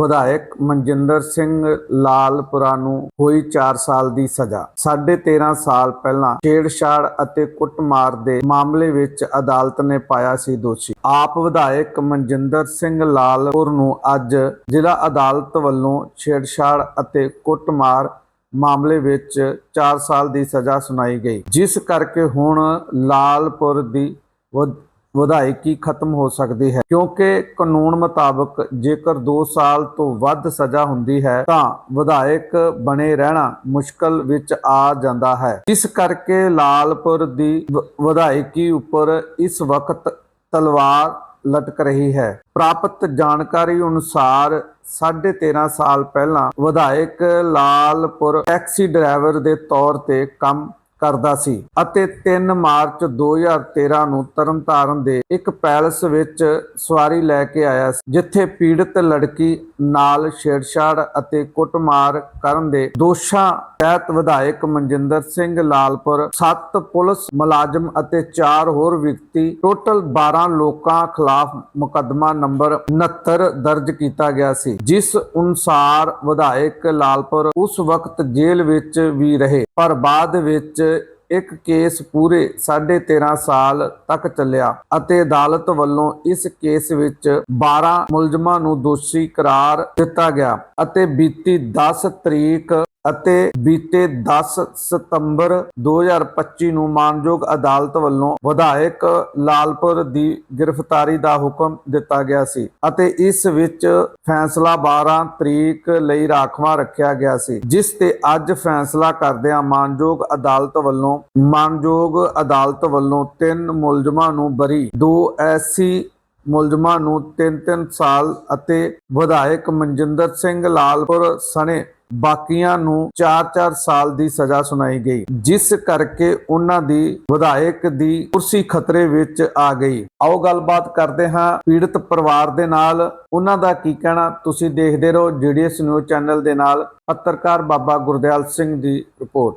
ਵਿਧਾਇਕ ਮਨਜਿੰਦਰ ਸਿੰਘ ਲਾਲਪੁਰਾ ਨੂੰ ਹੋਈ 4 ਸਾਲ ਦੀ ਸਜ਼ਾ। 13.5 ਸਾਲ ਪਹਿਲਾਂ ਛੇੜਛਾੜ ਅਤੇ ਕੁੱਟਮਾਰ ਦੇ ਮਾਮਲੇ ਵਿੱਚ ਅਦਾਲਤ ਨੇ ਪਾਇਆ ਸੀ ਦੋਸ਼ੀ। ਆਪ ਵਿਧਾਇਕ ਮਨਜਿੰਦਰ ਸਿੰਘ ਲਾਲਪੁਰ ਨੂੰ ਅੱਜ ਜ਼ਿਲ੍ਹਾ ਅਦਾਲਤ ਵੱਲੋਂ ਛੇੜਛਾੜ ਅਤੇ ਕੁੱਟਮਾਰ ਮਾਮਲੇ ਵਿੱਚ 4 ਸਾਲ ਦੀ ਸਜ਼ਾ ਸੁਣਾਈ ਗਈ। ਜਿਸ ਕਰਕੇ ਹੁਣ ਲਾਲਪੁਰ ਦੀ ਵਧ- ਵਿਧਾਇਕੀ ਖਤਮ ਹੋ ਸਕਦੀ ਹੈ? ਕਿਉਂਕਿ ਕਾਨੂੰਨ ਮੁਤਾਬਕ ਜੇਕਰ 2 ਸਾਲ ਤੋਂ ਵੱਧ ਸਜ਼ਾ ਹੁੰਦੀ ਹੈ, ਤਾਂ ਵਿਧਾਇਕ ਬਣੇ ਰਹਿਣਾ ਮੁਸ਼ਕਲ ਵਿੱਚ ਆ ਜਾਂਦਾ ਹੈ। ਇਸ ਕਰਕੇ ਲਾਲਪੁਰ ਦੀ ਵਿਧਾਇਕੀ ਉੱਪਰ ਇਸ ਵਕਤ ਤਲਵਾਰ ਲਟਕ ਰਹੀ ਹੈ। ਪ੍ਰਾਪਤ ਜਾਣਕਾਰੀ ਅਨੁਸਾਰ 13.5 ਸਾਲ ਪਹਿਲਾਂ ਵਿਧਾਇਕ ਲਾਲਪੁਰ ਟੈਕਸੀ ਡਰਾਈਵਰ ਦੇ ਤੌਰ ਤੇ ਕੰਮ ਕਰਦਾ ਸੀ ਅਤੇ 3 ਮਾਰਚ 2013 ਨੂੰ ਤਰਨਤਾਰਨ ਦੇ ਇੱਕ ਪੈਲਸ ਵਿੱਚ ਸਵਾਰੀ ਲੈ ਕੇ ਆਇਆ ਸੀ, ਜਿੱਥੇ ਪੀੜਤ ਲੜਕੀ ਨਾਲ ਛੇੜਛਾੜ ਅਤੇ ਕੁੱਟਮਾਰ ਕਰਨ ਦੇ ਦੋਸ਼ਾਂ ਤਹਿਤ ਵਿਧਾਇਕ ਮਨਜਿੰਦਰ ਸਿੰਘ ਲਾਲਪੁਰ 7 ਪੁਲਿਸ ਮੁਲਾਜ਼ਮ ਅਤੇ 4 ਹੋਰ ਵਿਅਕਤੀ, ਟੋਟਲ 12 ਲੋਕਾਂ ਖਿਲਾਫ ਮੁਕੱਦਮਾ ਨੰਬਰ 69 ਦਰਜ ਕੀਤਾ ਗਿਆ ਸੀ, ਜਿਸ ਅਨੁਸਾਰ ਵਿਧਾਇਕ ਲਾਲਪੁਰ ਉਸ ਵਕਤ ਜੇਲ੍ਹ ਵਿੱਚ ਵੀ ਰਹੇ, ਪਰ ਬਾਅਦ ਵਿੱਚ ਇੱਕ ਕੇਸ ਪੂਰੇ 13.5 ਸਾਲ ਤੱਕ ਚੱਲਿਆ ਅਤੇ ਅਦਾਲਤ ਵੱਲੋਂ ਇਸ ਕੇਸ ਵਿੱਚ 12 ਮੁਲਜ਼ਮਾਂ ਨੂੰ ਦੋਸ਼ੀ ਕਰਾਰ ਦਿੱਤਾ ਗਿਆ ਅਤੇ ਬੀਤੀ 10 ਤਰੀਕ ਅਤੇ ਬੀਤੇ 10 ਸਤੰਬਰ 2025 ਨੂੰ ਮਾਨਯੋਗ ਅਦਾਲਤ ਵੱਲੋਂ ਵਿਧਾਇਕ ਲਾਲਪੁਰ ਦੀ ਗ੍ਰਿਫਤਾਰੀ ਦਾ ਹੁਕਮ ਦਿੱਤਾ ਗਿਆ ਸੀ ਅਤੇ ਇਸ ਵਿੱਚ ਫੈਸਲਾ 12 ਤਰੀਕ ਲਈ ਰਾਖਵਾਂ ਰੱਖਿਆ ਗਿਆ ਸੀ, ਜਿਸ ਤੇ ਅੱਜ ਫੈਸਲਾ ਕਰਦਿਆਂ ਮਾਨਯੋਗ ਅਦਾਲਤ ਵੱਲੋਂ ਮਾਨਯੋਗ ਅਦਾਲਤ ਵੱਲੋਂ ਤਿੰਨ ਮੁਲਜ਼ਮਾਂ ਨੂੰ ਬਰੀ ਦੋ ਐਸੀ ਮੁਲਜ਼ਮਾਂ ਨੂੰ 3-3 ਸਾਲ ਅਤੇ ਵਿਧਾਇਕ ਮਨਜਿੰਦਰ ਸਿੰਘ ਲਾਲਪੁਰ ਸਣੇ ਬਾਕੀਆਂ ਨੂੰ 4-4 ਸਾਲ ਦੀ ਸਜ਼ਾ ਸੁਣਾਈ ਗਈ ਜਿਸ ਕਰਕੇ ਉਹਨਾਂ ਦੀ ਵਿਧਾਇਕ ਦੀ ਕੁਰਸੀ ਖਤਰੇ ਵਿੱਚ ਆ ਗਈ। ਆਓ ਗੱਲਬਾਤ ਕਰਦੇ ਹਾਂ ਪੀੜਤ ਪਰਿਵਾਰ ਦੇ ਨਾਲ। ਉਹਨਾਂ ਦਾ ਕੀ ਕਹਿਣਾ? ਤੁਸੀਂ ਦੇਖਦੇ ਰਹੋ ਜੀਡੀਐਸ ਨਿਊਜ਼ ਚੈਨਲ ਦੇ ਨਾਲ। ਪੱਤਰਕਾਰ ਬਾਬਾ ਗੁਰਦਿਆਲ ਸਿੰਘ ਦੀ ਰਿਪੋਰਟ।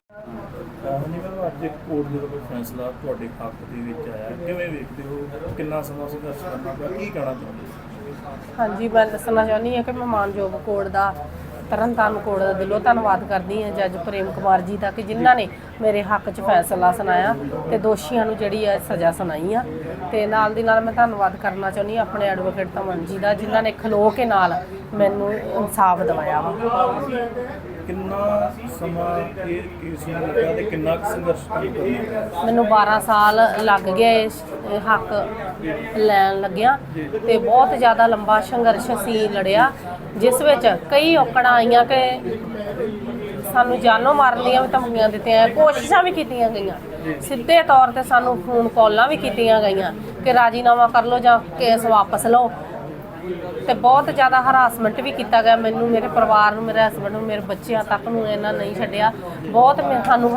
ਹਾਂਜੀ ਮੈਮ ਅੱਜ ਕੋਰਟ ਦੇ ਵੱਲੋਂ ਫੈਸਲਾ ਤੁਹਾਡੇ ਹੱਕ ਦੇ ਵਿੱਚ ਆਇਆ। ਕਿਵੇਂ ਵੇਖਦੇ ਹੋ? ਕਿੰਨਾ ਸਮਾਂ ਸੰਘਰਸ਼ ਕਰਨਾ ਪਿਆ? ਕੀ ਕਹਿਣਾ ਚਾਹੁੰਦੇ ਹੋ? ਹਾਂਜੀ ਮੈਂ ਦੱਸਣਾ ਚਾਹੁੰਦੀ ਹਾਂ ਕਿ ਮੈਂ ਮਾਨਯੋਗ ਕੋਰਟ ਦਾ ਤਰਨਤਾਰਨ ਕੋਰਟ ਦਾ ਦਿਲੋਂ ਧੰਨਵਾਦ ਕਰਦੀ ਹਾਂ ਜੱਜ ਪ੍ਰੇਮ ਕੁਮਾਰ ਜੀ ਦਾ ਕਿ ਜਿਨ੍ਹਾਂ ਨੇ ਮੇਰੇ ਹੱਕ 'ਚ ਫੈਸਲਾ ਸੁਣਾਇਆ ਤੇ ਦੋਸ਼ੀਆਂ ਨੂੰ ਜਿਹੜੀ ਹੈ ਸਜ਼ਾ ਸੁਣਾਈ ਆ। ਤੇ ਨਾਲ ਦੀ ਨਾਲ ਮੈਂ ਧੰਨਵਾਦ ਕਰਨਾ ਚਾਹੁੰਦੀ ਹਾਂ ਆਪਣੇ ਐਡਵੋਕੇਟ ਤਮਨ ਜੀ ਦਾ ਜਿਨ੍ਹਾਂ ਨੇ ਖਲੋ ਕੇ ਨਾਲ ਮੈਨੂੰ ਇਨਸਾਫ ਦਿਵਾਇਆ ਵਾ। ਕਿੰਨਾ ਸਮਾਂ ਇਹ ਕੇਸ ਨੂੰ ਲੱਗਾ ਤੇ ਕਿੰਨਾ ਸੰਘਰਸ਼ ਕੀ ਕਰਨਾ ਪਿਆ ਮੈਨੂੰ 12 ਸਾਲ ਲੱਗ ਗਏ ਇਸ ਹੱਕ ਲੈਣ ਲੱਗਿਆ ਤੇ ਬਹੁਤ ਜ਼ਿਆਦਾ ਲੰਬਾ ਸੰਘਰਸ਼ ਅਸੀਂ ਲੜਿਆ। ਜਿਸ ਵਿੱਚ ਕਈ ਔਕੜਾਂ ਆਈਆਂ ਕਿ ਸਾਨੂੰ ਜਾਨੋਂ ਮਾਰਨ ਦੀਆਂ ਵੀ ਧਮਕੀਆਂ ਦਿੱਤੀਆਂ ਕੋਸ਼ਿਸ਼ਾਂ ਵੀ ਕੀਤੀਆਂ ਗਈਆਂ। ਸਿੱਧੇ ਤੌਰ ਤੇ ਸਾਨੂੰ ਫੋਨ ਕਾਲਾਂ ਵੀ ਕੀਤੀਆਂ ਗਈਆਂ ਕਿ ਰਾਜੀਨਾਮਾ ਕਰ ਲਓ ਜਾਂ ਕੇਸ ਵਾਪਸ ਲਓ। ਤੇ ਬਹੁਤ ਜ਼ਿਆਦਾ ਹਰਾਸਮੈਂਟ ਵੀ ਕੀਤਾ ਗਿਆ। ਮੈਨੂੰ ਮੇਰੇ ਪਰਿਵਾਰ ਨੂੰ, ਮੇਰੇ ਹਸਬੰਡ ਨੂੰ, ਮੇਰੇ ਬੱਚਿਆਂ ਤੱਕ ਨੂੰ ਇਹਨਾਂ ਨਹੀਂ ਛੱਡਿਆ। ਬਹੁਤ ਮੈਂ ਸਾਨੂੰ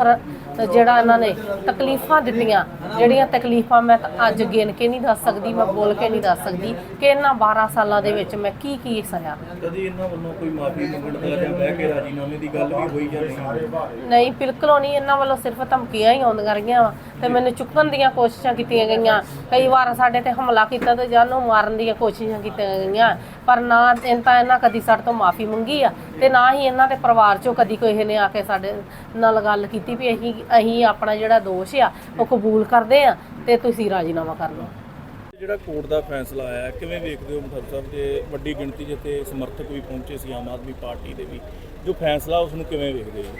ਜਿਹੜਾ ਇਹਨਾਂ ਨੇ ਤਕਲੀਫਾਂ ਦਿੱਤੀਆਂ ਜਿਹੜੀਆਂ ਤਕਲੀਫਾਂ ਮੈਂ ਅੱਜ ਗਿਣ ਕੇ ਨਹੀਂ ਦੱਸ ਸਕਦੀ ਮੈਂ ਬੋਲ ਕੇ ਨਹੀਂ ਦੱਸ ਸਕਦੀ ਕਿ ਇਹਨਾਂ 12 ਸਾਲਾਂ ਦੇ ਵਿੱਚ ਮੈਂ ਕੀ ਕੀ ਸਹਿਆ ਕਦੀ ਇਹਨਾਂ ਵੱਲੋਂ ਕੋਈ ਮਾਫੀ ਮੰਗਣ ਦਾ ਜਾਂ ਬਹਿ ਕੇ ਰਾਜੀਨਾਮੇ ਦੀ ਗੱਲ ਵੀ ਹੋਈ ਜਾਂ ਨਹੀਂ? ਨਹੀਂ ਬਿਲਕੁਲ ਨਹੀਂ ਇਹਨਾਂ ਵੱਲੋਂ ਸਿਰਫ ਧਮਕੀਆਂ ਹੀ ਆਉਂਦੀਆਂ ਰਹੀਆਂ ਵਾ ਤੇ ਮੈਨੂੰ ਚੁੱਕਣ ਦੀਆਂ ਕੋਸ਼ਿਸ਼ਾਂ ਕੀਤੀਆਂ ਗਈਆਂ ਕਈ ਵਾਰ ਸਾਡੇ ਤੇ ਹਮਲਾ ਕੀਤਾ ਤੇ ਜਾਨੋਂ ਮਾਰਨ ਦੀਆਂ ਕੋਸ਼ਿਸ਼ਾਂ ਕੀਤੀਆਂ ਗਈਆਂ ਪਰ ਨਾ ਇਹਨਾਂ ਤਾਂ ਇਹਨਾਂ ਕਦੀ ਸਾਡੇ ਤੋਂ ਮਾਫੀ ਮੰਗੀ ਆ ਤੇ ਨਾ ਹੀ ਇਹਨਾਂ ਦੇ ਪਰਿਵਾਰ ਚੋਂ ਕਦੀ ਕੋਈ ਨੇ ਆ ਕੇ ਸਾਡੇ ਨਾਲ ਗੱਲ ਕੀਤੀ ਵੀ ਅਸੀਂ ਅਸੀਂ ਆਪਣਾ ਜਿਹੜਾ ਦੋਸ਼ ਆ, ਉਹ ਕਬੂਲ ਕਰਦੇ ਆ ਤੇ ਤੁਸੀਂ ਰਾਜੀਨਾਮਾ ਕਰ ਲਓ। ਜਿਹੜਾ ਕੋਰਟ ਦਾ ਫੈਸਲਾ ਆਇਆ, ਕਿਵੇਂ ਵੇਖਦੇ ਹੋ ਮਤਲਬ ਸਾਹਿਬ ਜੇ ਵੱਡੀ ਗਿਣਤੀ 'ਚ ਇੱਥੇ ਸਮਰਥਕ ਵੀ ਪਹੁੰਚੇ ਸੀ ਆਮ ਆਦਮੀ ਪਾਰਟੀ ਦੇ ਵੀ? ਜੋ ਫੈਸਲਾ ਉਸ ਨੂੰ ਕਿਵੇਂ ਵੇਖਦੇ ਹੋ?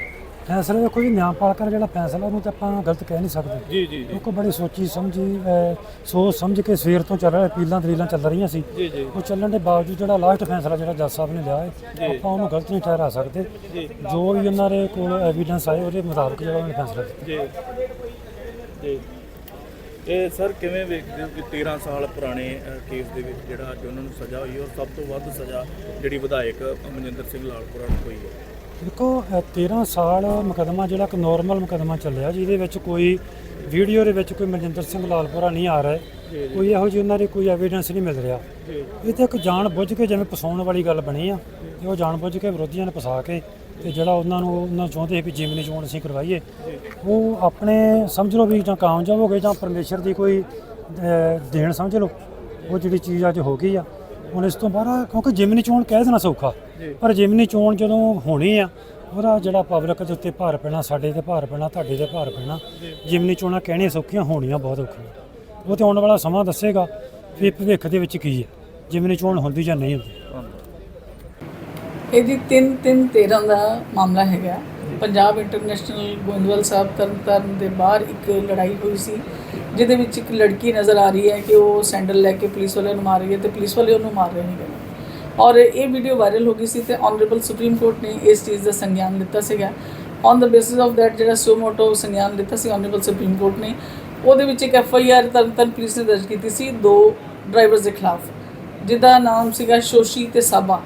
ਫੈਸਲਾ ਦੇਖੋ ਜੀ ਨਿਆਂਪਾਲਕਾ ਜਿਹੜਾ ਫੈਸਲਾ ਉਹਨੂੰ ਤਾਂ ਆਪਾਂ ਗਲਤ ਕਹਿ ਨਹੀਂ ਸਕਦੇ। ਜੀ ਜੀ ਜੀ। ਉਹ ਕੋ ਬੜੀ ਸੋਚੀ ਸਮਝੀ ਅਹ, ਸੋਚ ਸਮਝ ਕੇ ਸਵੇਰ ਤੋਂ ਚੱਲ ਰਿਹਾ ਅਪੀਲਾਂ ਦਲੀਲਾਂ ਚੱਲ ਰਹੀਆਂ ਸੀ। ਜੀ ਜੀ। ਉਹ ਚੱਲਣ ਦੇ ਬਾਵਜੂਦ ਜਿਹੜਾ ਲਾਸਟ ਫੈਸਲਾ ਜਿਹੜਾ ਜੱਜ ਸਾਹਿਬ ਨੇ ਲਿਆ ਹੈ ਆਪਾਂ ਉਹਨੂੰ ਗਲਤ ਨਹੀਂ ਠਹਿਰਾ ਸਕਦੇ। ਜੋ। ਵੀ ਉਹਨਾਂ ਦੇ ਕੋਲ ਐਵੀਡੈਂਸ ਆਏ ਉਹਦੇ ਮੁਤਾਬਕ ਜਿਹੜਾ ਉਹਨਾਂ ਨੇ ਫੈਸਲਾ ਕੀਤਾ। ਜੀ। ਜੀ। ਇਹ ਸਰ ਕਿਵੇਂ ਵੇਖਦੇ ਹੋ ਕਿ 13 ਸਾਲ ਪੁਰਾਣੇ ਅ, ਕੇਸ ਦੇ ਵਿੱਚ ਜਿਹੜਾ ਅੱਜ ਉਹਨਾਂ ਨੂੰ ਸਜ਼ਾ ਹੋਈ ਔਰ ਸਭ ਤੋਂ ਵੱਧ ਸਜ਼ਾ ਜਿਹੜੀ ਵਿਧਾਇਕ ਮਨਜਿੰਦਰ ਸਿੰਘ ਲਾਲਪੁਰਾ ਨੂੰ ਹੋਈ ਹੈ? ਦੇਖੋ ਅਹ, 13 ਸਾਲ ਮੁਕਦਮਾ ਜਿਹੜਾ ਇੱਕ ਨਾਰਮਲ ਮੁਕਦਮਾ ਚੱਲਿਆ ਜਿਹਦੇ ਵਿੱਚ ਕੋਈ ਵੀਡੀਓ ਦੇ ਵਿੱਚ ਕੋਈ ਮਨਜਿੰਦਰ ਸਿੰਘ ਲਾਲਪੁਰਾ ਨਹੀਂ ਆ ਰਿਹਾ। ਕੋਈ ਇਹੋ ਜਿਹੀ ਉਹਨਾਂ ਦੀ ਕੋਈ ਐਵੀਡੈਂਸ ਨਹੀਂ ਮਿਲ ਰਿਹਾ। ਇਹ ਤੇ ਇੱਕ ਜਾਣ ਬੁੱਝ ਕੇ ਜਿਵੇਂ ਫਸਾਉਣ ਵਾਲੀ ਗੱਲ ਬਣੀ ਆ ਤੇ ਉਹ ਜਾਣ ਬੁੱਝ ਕੇ ਵਿਰੋਧੀਆਂ ਨੇ ਫਸਾ ਕੇ ਤੇ ਜਿਹੜਾ ਉਹਨਾਂ ਨੂੰ ਉਹਨਾਂ ਚਾਹੁੰਦੇ ਸੀ ਵੀ ਜਿਮਨੀ ਚੋਣ ਅਸੀਂ ਕਰਵਾਈਏ। ਉਹ ਆਪਣੇ ਸਮਝ ਲਓ ਵੀ ਜਾਂ ਕਾਮਯਾਬ ਹੋ ਗਏ ਜਾਂ ਪਰਮੇਸ਼ਰ ਦੀ ਕੋਈ ਦੇਣ ਸਮਝ ਲਓ ਉਹ ਜਿਹੜੀ ਚੀਜ਼ ਅੱਜ ਹੋ ਗਈ ਆ। ਹੁਣ ਇਸ ਤੋਂ ਬਾਅਦ ਕਿਉਂਕਿ ਜਿਮਨੀ ਚੋਣ ਕਹਿ ਦੇਣਾ ਸੌਖਾ ਪਰ ਜਿਮਨੀ ਚੋਣ ਜਦੋਂ ਹੋਣੀ ਆ ਉਹਦਾ ਜਿਹੜਾ ਪਬਲਿਕ ਦੇ ਉੱਤੇ ਭਾਰ ਪੈਣਾ ਸਾਡੇ ਤੇ ਭਾਰ ਪੈਣਾ ਤੁਹਾਡੇ ਤੇ ਭਾਰ ਪੈਣਾ ਜਿਮਨੀ ਚੋਣਾਂ ਕਹਿਣੀਆਂ ਸੌਖੀਆਂ ਹੋਣੀਆਂ ਬਹੁਤ ਔਖੀਆਂ। ਉਹ ਤੇ ਆਉਣ ਵਾਲਾ ਸਮਾਂ ਦੱਸੇਗਾ ਵੀ ਭਵਿੱਖ ਦੇ ਵਿੱਚ ਕੀ ਹੈ ਜਿਮਨੀ ਚੋਣ ਹੁੰਦੀ ਜਾਂ ਨਹੀਂ ਹੁੰਦੀ। ਇਹ ਜੀ 3 3 13 ਦਾ ਮਾਮਲਾ ਹੈਗਾ। ਪੰਜਾਬ ਇੰਟਰਨੈਸ਼ਨਲ ਗੋਇੰਦਵਾਲ ਸਾਹਿਬ ਤਰਨਤਾਰਨ ਦੇ ਬਾਹਰ ਇੱਕ ਲੜਾਈ ਹੋਈ ਸੀ। ਜਿਹਦੇ ਵਿੱਚ ਇੱਕ ਲੜਕੀ ਨਜ਼ਰ ਆ ਰਹੀ ਹੈ ਕਿ ਉਹ ਸੈਂਡਲ ਲੈ ਕੇ ਪੁਲਿਸ ਵਾਲਿਆਂ ਨੂੰ ਮਾਰ ਰਹੀ ਹੈ ਤੇ ਪੁਲਿਸ ਵਾਲੇ ਉਹਨੂੰ ਮਾਰ ਰਹੇ ਨੇ। ਔਰ ਇਹ ਵੀਡੀਓ ਵਾਇਰਲ ਹੋ ਗਈ ਸੀ ਤੇ ਆਨਰੇਬਲ ਸੁਪਰੀਮ ਕੋਰਟ ਨੇ ਇਸ ਚੀਜ਼ ਦਾ ਸੰਗਿਆਨ ਦਿੱਤਾ ਸੀਗਾ। On the basis of that ਜਿਹੜਾ ਸੋ ਮੋਟੋ ਸੰਗਿਆਨ ਦਿੱਤਾ ਸੀ ਆਨਰੇਬਲ ਸੁਪਰੀਮ ਕੋਰਟ ਨੇ, ਉਹਦੇ ਵਿੱਚ ਇੱਕ F I R Tarn Taran police ਨੇ ਦਰਜ ਕੀਤੀ ਸੀ ਦੋ ਡਰਾਈਵਰਸ ਦੇ ਖਿਲਾਫ, ਜਿਹਦਾ ਨਾਮ ਸੀਗਾ ਸ਼ੋਸ਼ੀ ਤੇ ਸਾਬਾ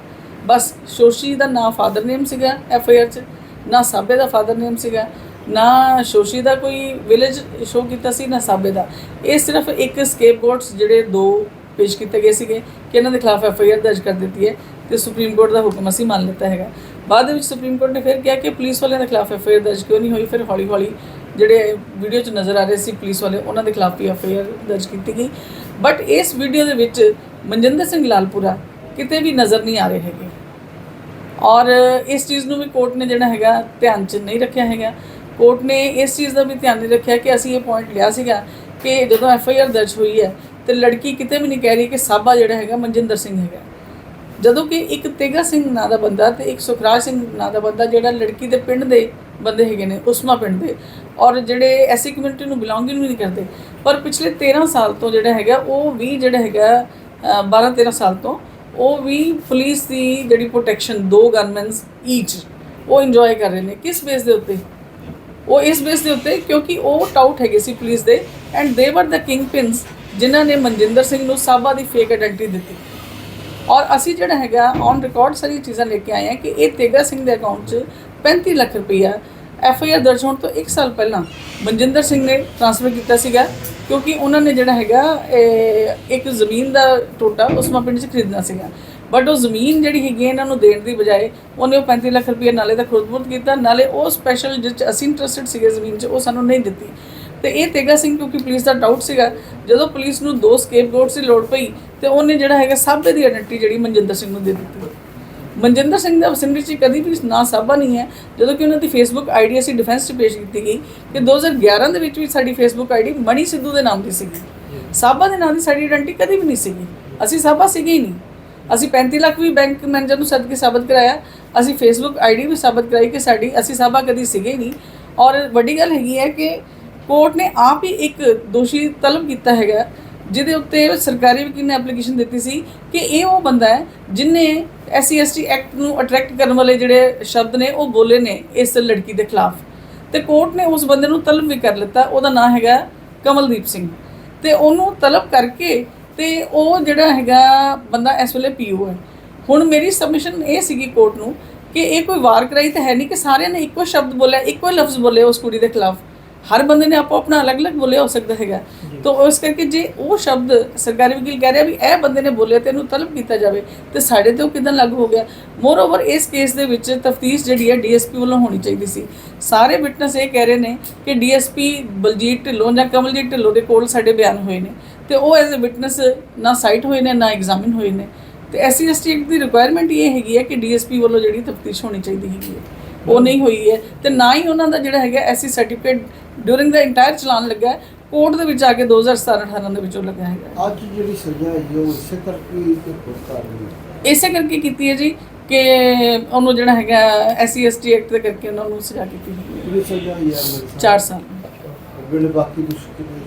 ਬਸ ਸ਼ੋਸ਼ੀ ਦਾ ਨਾ ਫਾਦਰ ਨੇਮ ਸੀਗਾ ਐਫ ਆਈ ਆਰ ਚ, ਨਾ ਸਾਬੇ ਦਾ ਫਾਦਰ ਨੇਮ ਸੀਗਾ। ਨਾ ਸ਼ੋਸ਼ੀ ਦਾ ਕੋਈ ਵਿਲੇਜ ਸ਼ੋ ਕੀਤਾ ਸੀ, ਨਾ ਸਾਬੇ ਦਾ। ਇਹ ਸਿਰਫ ਇੱਕ ਸਕੇਪਗੋਟਸ ਜਿਹੜੇ ਦੋ ਪੇਸ਼ ਕੀਤੇ ਗਏ ਸੀਗੇ ਕਿ ਇਹਨਾਂ ਦੇ ਖਿਲਾਫ ਐਫ ਆਈ ਆਰ ਦਰਜ ਕਰ ਦਿੱਤੀ ਹੈ ਤੇ ਸੁਪਰੀਮ ਕੋਰਟ ਦਾ ਹੁਕਮ ਅਸੀਂ ਮੰਨ ਲਿੱਤਾ ਹੈਗਾ। ਬਾਅਦ ਦੇ ਵਿੱਚ ਸੁਪਰੀਮ ਕੋਰਟ ਨੇ ਫਿਰ ਕਿਹਾ ਕਿ ਪੁਲਿਸ ਵਾਲਿਆਂ ਦੇ ਖਿਲਾਫ ਐਫ ਆਈ ਆਰ ਦਰਜ ਕਿਉਂ ਨਹੀਂ ਹੋਈ? ਫਿਰ ਹੌਲੀ ਹੌਲੀ ਜਿਹੜੇ ਵੀਡੀਓ 'ਚ ਨਜ਼ਰ ਆ ਰਹੇ ਸੀ ਪੁਲਿਸ ਵਾਲੇ, ਉਹਨਾਂ ਦੇ ਖਿਲਾਫ ਵੀ ਐਫ ਆਈ ਆਰ ਦਰਜ ਕੀਤੀ ਗਈ। ਬਟ ਇਸ ਵੀਡੀਓ ਦੇ ਵਿੱਚ ਮਨਜਿੰਦਰ ਸਿੰਘ ਲਾਲਪੁਰਾ ਕਿਤੇ ਵੀ ਨਜ਼ਰ ਨਹੀਂ ਆ ਰਹੇ ਹੈਗੇ। ਔਰ ਇਸ ਚੀਜ਼ ਨੂੰ ਵੀ ਕੋਰਟ ਨੇ ਜਿਹੜਾ ਹੈਗਾ ਧਿਆਨ 'ਚ ਨਹੀਂ ਰੱਖਿਆ ਹੈਗਾ। ਕੋਰਟ ਨੇ ਇਸ ਚੀਜ਼ ਦਾ ਵੀ ਧਿਆਨ ਨਹੀਂ ਰੱਖਿਆ ਕਿ ਅਸੀਂ ਇਹ ਪੁਆਇੰਟ ਲਿਆ ਸੀਗਾ ਕਿ ਜਦੋਂ ਐਫ ਆਈ ਆਰ ਦਰਜ ਹੋਈ ਹੈ ਤੇ ਲੜਕੀ ਕਿਤੇ ਵੀ ਨਹੀਂ ਕਹਿ ਰਹੀ ਕਿ ਸਾਬਾ ਜਿਹੜਾ ਹੈਗਾ ਮਨਜਿੰਦਰ ਸਿੰਘ ਹੈਗਾ। ਜਦੋਂ ਕਿ ਇੱਕ ਤੇਗਾ ਸਿੰਘ ਨਾਂ ਦਾ ਬੰਦਾ ਤੇ ਇੱਕ ਸੁਖਰਾਜ ਸਿੰਘ ਨਾਂ ਦਾ ਬੰਦਾ ਜਿਹੜਾ ਲੜਕੀ ਦੇ ਪਿੰਡ ਦੇ ਬੰਦੇ ਹੈਗੇ ਨੇ, ਉਸਮਾ ਪਿੰਡ ਦੇ ਔਰ ਜਿਹੜੇ ਐਸੀ ਕਮਿਊਨਿਟੀ ਨੂੰ ਬਿਲੋਂਗਿੰਗ ਵੀ ਨਹੀਂ ਕਰਦੇ, ਪਰ ਪਿਛਲੇ 13 ਸਾਲ ਤੋਂ ਜਿਹੜਾ ਹੈਗਾ ਉਹ ਵੀ ਜਿਹੜਾ ਹੈਗਾ 12 13 ਸਾਲ ਤੋਂ ਉਹ ਵੀ ਪੁਲਿਸ ਦੀ ਜਿਹੜੀ ਪ੍ਰੋਟੈਕਸ਼ਨ ਦੋ ਗਨਮੈਨਸ ਈਚ ਉਹ ਇੰਜੋਏ ਕਰ ਰਹੇ ਨੇ। ਕਿਸ ਬੇਸ ਦੇ ਉੱਤੇ? ਉਹ ਇਸ ਬੇਸ ਦੇ ਉੱਤੇ, ਕਿਉਂਕਿ ਉਹ ਟਾਊਟ ਹੈਗੇ ਸੀ ਪੁਲਿਸ ਦੇ ਐਂਡ ਦੇ ਵਰ ਦਾ ਕਿੰਗ ਪਿੰਸ ਜਿਨ੍ਹਾਂ ਨੇ ਮਨਜਿੰਦਰ ਸਿੰਘ ਨੂੰ ਸਾਬਾ ਦੀ ਫੇਕ ਆਇਡੈਂਟੀ ਦਿੱਤੀ। ਔਰ ਅਸੀਂ ਜਿਹੜਾ ਹੈਗਾ ਔਨ ਰਿਕਾਰਡ ਸਾਰੀ ਚੀਜ਼ਾਂ ਲੈ ਕੇ ਆਏ ਹਾਂ ਕਿ ਇਹ ਤੇਗਾ ਸਿੰਘ ਦੇ ਅਕਾਊਂਟ 'ਚ 35 ਲੱਖ ਰੁਪਈਆ ਐਫ ਆਈ ਆਰ ਦਰਜ ਹੋਣ ਤੋਂ 1 ਸਾਲ ਪਹਿਲਾਂ ਮਨਜਿੰਦਰ ਸਿੰਘ ਨੇ ਟ੍ਰਾਂਸਫਰ ਕੀਤਾ ਸੀਗਾ, ਕਿਉਂਕਿ ਉਹਨਾਂ ਨੇ ਜਿਹੜਾ ਹੈਗਾ ਇੱਕ ਜ਼ਮੀਨ ਦਾ ਟੋਟਾ ਉਸਮਾ ਪਿੰਡ 'ਚ ਖਰੀਦਣਾ ਸੀਗਾ। ਬਟ ਉਹ ਜ਼ਮੀਨ ਜਿਹੜੀ ਹੈਗੀ ਹੈ ਇਹਨਾਂ ਨੂੰ ਦੇਣ ਦੀ ਬਜਾਏ ਉਹਨੇ ਉਹ 35 ਲੱਖ ਰੁਪਏ ਨਾਲੇ ਦਾ ਖੁਰਦਬੁਰਦ ਕੀਤਾ, ਨਾਲੇ ਉਹ ਸਪੈਸ਼ਲ ਜਿਸ 'ਚ ਅਸੀਂ ਇੰਟਰਸਟਿਡ ਸੀਗੇ ਜ਼ਮੀਨ 'ਚ, ਉਹ ਸਾਨੂੰ ਨਹੀਂ ਦਿੱਤੀ। ਤੇ ਇਹ ਤੇਗਾ ਸਿੰਘ ਕਿਉਂਕਿ ਪੁਲਿਸ ਦਾ ਡਾਊਟ ਸੀਗਾ, ਜਦੋਂ ਪੁਲਿਸ ਨੂੰ ਦੋ ਸਕੇਪਗੋਟਸ ਦੀ ਲੋੜ ਪਈ ਤੇ ਉਹਨੇ ਜਿਹੜਾ ਹੈਗਾ ਸਾਬੇ ਦੀ ਆਇਡੈਂਟੀ ਜਿਹੜੀ ਮਨਜਿੰਦਰ ਸਿੰਘ ਨੂੰ ਦੇ ਦਿੱਤੀ। ਮਨਜਿੰਦਰ ਸਿੰਘ ਦਾ ਵਸਿੰਦਰੀ ਚ ਕਦੀ ਵੀ ਨਾਂ ਸਾਬਾ ਨਹੀਂ ਹੈ, ਜਦੋਂ ਕਿ ਉਹਨਾਂ ਦੀ ਫੇਸਬੁੱਕ ਆਈਡੀ ਅਸੀਂ ਡਿਫੈਂਸ 'ਚ ਪੇਸ਼ ਕੀਤੀ ਗਈ ਕਿ 2011 ਦੇ ਵਿੱਚ ਵੀ ਸਾਡੀ ਫੇਸਬੁੱਕ ਆਈਡੀ ਮਣੀ ਸਿੱਧੂ ਦੇ ਨਾਮ ਦੀ ਸੀਗੀ। ਸਾਬਾ ਦੇ ਨਾਮ ਦੀ ਸਾਡੀ ਆਇਡੈਂਟੀ ਕਦੀ ਵੀ ਨਹੀਂ ਸੀਗੀ। ਅਸੀਂ ਸਾਬਾ ਸੀਗੇ ਹੀ ਨਹੀਂ। ਅਸੀਂ 35 ਲੱਖ ਵੀ ਬੈਂਕ ਮੈਨੇਜਰ ਨੂੰ ਸੱਦ ਕੇ ਸਾਬਤ ਕਰਾਇਆ। ਅਸੀਂ ਫੇਸਬੁੱਕ ਆਈਡੀ ਵੀ ਸਾਬਤ ਕਰਾਈ ਕਿ ਸਾਡੀ, ਅਸੀਂ ਸਾਬਾ ਕਦੀ ਸੀਗੇ ਨਹੀਂ। ਔਰ ਵੱਡੀ ਗੱਲ ਹੈਗੀ ਹੈ ਕਿ ਕੋਰਟ ਨੇ ਆਪ ਹੀ ਇੱਕ ਦੋਸ਼ੀ ਤਲਬ ਕੀਤਾ ਹੈਗਾ, ਜਿਹਦੇ ਉੱਤੇ ਸਰਕਾਰੀ ਵਕੀਲ ਨੇ ਐਪਲੀਕੇਸ਼ਨ ਦਿੱਤੀ ਸੀ ਕਿ ਇਹ ਉਹ ਬੰਦਾ ਹੈ ਜਿਨੇ ਐਸਸੀ ਐਸਟੀ ਐਕਟ ਨੂੰ ਅਟਰੈਕਟ ਕਰਨ ਵਾਲੇ ਜਿਹੜੇ ਸ਼ਬਦ ਨੇ, ਉਹ ਬੋਲੇ ਨੇ ਇਸ ਲੜਕੀ ਦੇ ਖਿਲਾਫ। ਤੇ ਕੋਰਟ ਨੇ ਉਸ ਬੰਦੇ ਨੂੰ ਤਲਬ ਵੀ ਕਰ ਲਿੱਤਾ, ਉਹਦਾ ਨਾਮ ਹੈਗਾ ਕਮਲਦੀਪ ਸਿੰਘ। ਤੇ ਉਹਨੂੰ ਤਲਬ ਕਰਕੇ ਤੇ ਉਹ ਜਿਹੜਾ ਹੈਗਾ ਬੰਦਾ ਇਸ ਵੇਲੇ ਪੀਓ ਹੈ। ਹੁਣ ਮੇਰੀ ਸਬਮਿਸ਼ਨ ਇਹ ਸੀਗੀ ਕੋਰਟ ਨੂੰ ਕਿ ਇਹ ਕੋਈ ਵਾਰ ਕਰਾਈ ਤਾਂ ਹੈ ਨਹੀਂ ਕਿ ਸਾਰਿਆਂ ਨੇ ਇੱਕੋ ਸ਼ਬਦ ਬੋਲਿਆ ਇੱਕੋ ਲਫ਼ਜ਼ ਬੋਲੇ ਉਸ ਕੁੜੀ ਦੇ ਖਿਲਾਫ। ਹਰ ਬੰਦੇ ਨੇ ਆਪੋ ਆਪਣਾ ਅਲੱਗ-ਅਲੱਗ ਬੋਲਿਆ ਹੋ ਸਕਦਾ ਹੈਗਾ। ਤਾਂ ਉਸ ਕਰਕੇ ਜੇ ਉਹ ਸ਼ਬਦ ਸਰਕਾਰੀ ਵਕੀਲ ਕਹਿ ਰਿਹਾ ਵੀ ਇਹ ਬੰਦੇ ਨੇ ਬੋਲਿਆ ਤੇ ਇਹਨੂੰ ਤਲਬ ਕੀਤਾ ਜਾਵੇ ਤੇ ਸਾਡੇ ਤੇ ਉਹ ਕਿਦਾਂ ਲਾਗੂ ਹੋ ਗਿਆ? ਮੋਰ ਓਵਰ ਇਸ ਕੇਸ ਦੇ ਵਿੱਚ ਤਫਤੀਸ਼ ਜਿਹੜੀ ਹੈ ਡੀਐਸਪੀ ਵੱਲੋਂ ਹੋਣੀ ਚਾਹੀਦੀ ਸੀ। ਸਾਰੇ ਵਿਟਨੈਸ ਇਹ ਕਹਿ ਰਹੇ ਨੇ ਕਿ ਡੀਐਸਪੀ ਬਲਜੀਤ ਢਿੱਲੋਂ ਜਾਂ ਕਮਲਜੀਤ ਢਿੱਲੋਂ ਦੇ ਕੋਲ ਸਾਡੇ ਬਿਆਨ ਹੋਏ ਨੇ। ਤੇ ਉਹ ਐਜ਼ ਅ ਵਿਟਨੈਸ ਨਾ ਸਾਈਟ ਹੋਏ ਨੇ ਨਾ ਐਗਜ਼ਾਮਿਨ ਹੋਏ ਨੇ। ਤੇ ਐਸਸੀ ਐਸਟੀ ਐਕਟ ਦੀ ਰਿਕੁਆਇਰਮੈਂਟ ਇਹ ਹੈਗੀ ਹੈ ਕਿ ਡੀਐਸਪੀ ਵੱਲੋਂ ਜਿਹੜੀ ਤਫਤੀਸ਼ ਹੋਣੀ ਚਾਹੀਦੀ ਹੈਗੀ ਹੈ। ਉਹ ਨਹੀਂ ਹੋਈ ਹੈ। ਤੇ ਨਾ ਹੀ ਉਹਨਾਂ ਦਾ ਜਿਹੜਾ ਹੈਗਾ ਐਸਸੀ ਸਰਟੀਫਿਕੇਟ ਡਿਊਰਿੰਗ ਦਾ ਇੰਟਾਇਰ ਚਲਾਨ ਲੱਗਾ ਕੋਰਟ ਦੇ ਵਿੱਚ ਆ ਕੇ 2017 18 ਦੇ ਵਿੱਚ ਉਹ ਲੱਗਾ ਹੈਗਾ ਅੱਜ ਜਿਹੜੀ ਸਜ਼ਾ ਹੈ ਉਹ ਇਸੇ ਕਰਕੇ ਤੇ ਹੋਰ ਕਾਰਨ ਨਹੀਂ ਇਸੇ ਕਰਕੇ ਕੀਤੀ ਹੈ ਜੀ ਕਿ ਉਹਨੂੰ ਜਿਹੜਾ ਹੈਗਾ ਐਸਸੀ ਐਸਟੀ ਐਕਟ ਦੇ ਕਰਕੇ ਉਹਨਾਂ ਨੂੰ ਸਜ਼ਾ ਕੀਤੀ ਹੈ। ਸਜ਼ਾ ਹੋਈ ਹੈ? ਮੇਰੇ 4 ਸਾਲ। ਵੇਲੇ ਬਾਕੀ ਕੁਝ ਕਿਤੇ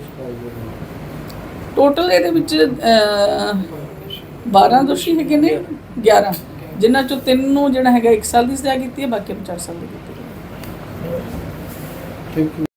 ਟੋਟਲ ਇਹਦੇ ਵਿੱਚ ਅਹ, 12 ਦੋਸ਼ੀ ਹੈਗੇ ਨੇ 11 ਜਿਨ੍ਹਾਂ ਚੋਂ ਤਿੰਨ ਨੂੰ ਜਿਹੜਾ ਹੈਗਾ 1 ਸਾਲ ਦੀ ਸਜ਼ਾ ਕੀਤੀ ਹੈ ਬਾਕੀ ਨੂੰ 4 ਸਾਲ ਦੀ ਕੀਤੀ ਹੈ। Thank you